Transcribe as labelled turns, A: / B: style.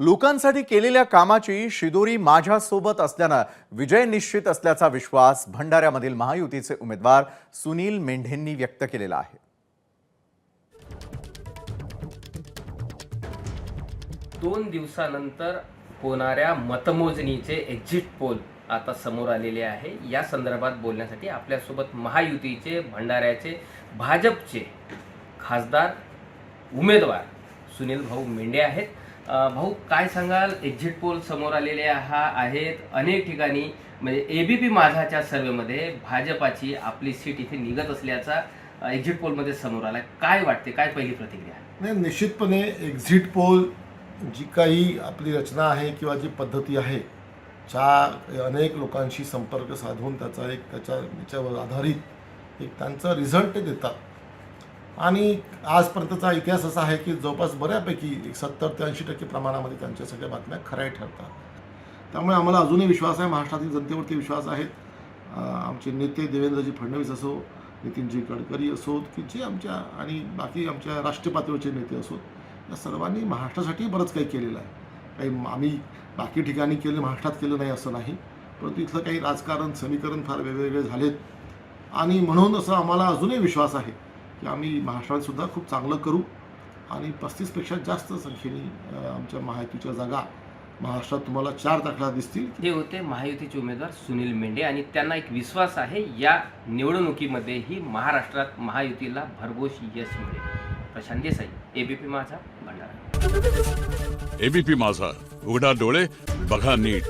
A: लोकांसाठी केलेल्या कामाची शिदोरी माझ्यासोबत असल्यानं विजय निश्चित असल्याचा विश्वास भंडाऱ्यामधील महायुतीचे उमेदवार सुनील मेंढेंनी व्यक्त केलेला आहे.
B: दोन दिवसानंतर होणाऱ्या मतमोजणीचे एक्झिट पोल आता समोर आलेले आहे. या संदर्भात बोलण्यासाठी आपल्यासोबत महायुतीचे भंडाऱ्याचे भाजपचे खासदार उमेदवार सुनील भाऊ मेंढे आहेत. भाऊ काय सांगाल? एक्झिट पोल समोर आलेले हा आहेत अनेक ठिकाणी. म्हणजे एबीपी माझाच्या सर्वेमध्ये भाजपाची आपली सीट इथे निघत असल्याचा एक्झिट पोलमध्ये समोर आला काय वाटते? काय पहिली प्रतिक्रिया?
C: नाही निश्चितपणे एक्झिट पोल जी काही आपली रचना आहे किंवा जी पद्धती आहे ज्या अनेक लोकांशी संपर्क साधून त्याचा एक त्याच्या याच्यावर आधारित एक त्यांचा रिझल्ट देतात. आणि आजपर्यंतचा इतिहास असा आहे की जवळपास बऱ्यापैकी एक सत्तर ते ऐंशी टक्के प्रमाणामध्ये त्यांच्या सगळ्या बातम्या खऱ्या ठरतात. त्यामुळे आम्हाला अजूनही विश्वास आहे महाराष्ट्रातील जनतेवरती विश्वास आहे. आमचे नेते देवेंद्रजी फडणवीस असो नितीनजी गडकरी असोत की जे आमच्या आणि बाकी आमच्या राष्ट्रीय पातळीवरचे नेते असोत या सर्वांनी महाराष्ट्रासाठी बरंच काही केलेलं आहे. काही आम्ही बाकी ठिकाणी केलं महाराष्ट्रात केलं नाही असं नाही. परंतु इथलं काही राजकारण समीकरण फार वेगवेगळे झालेत. आणि म्हणून असं आम्हाला अजूनही विश्वास आहे की आम्ही महाराष्ट्रात सुद्धा खूप चांगलं करू आणि पस्तीसपेक्षा जास्त संख्येने आमच्या महायुतीच्या जागा महाराष्ट्रात तुम्हाला चार दाखला दिसतील.
B: हे होते महायुतीचे उमेदवार सुनील मेंढे आणि त्यांना एक विश्वास आहे या निवडणुकीमध्येही महाराष्ट्रात महायुतीला भरघोष यश मिळेल. प्रशांत देसाई एबीपी माझा भंडारा.
D: एबीपी माझा. उघडा डोळे बघा नीट.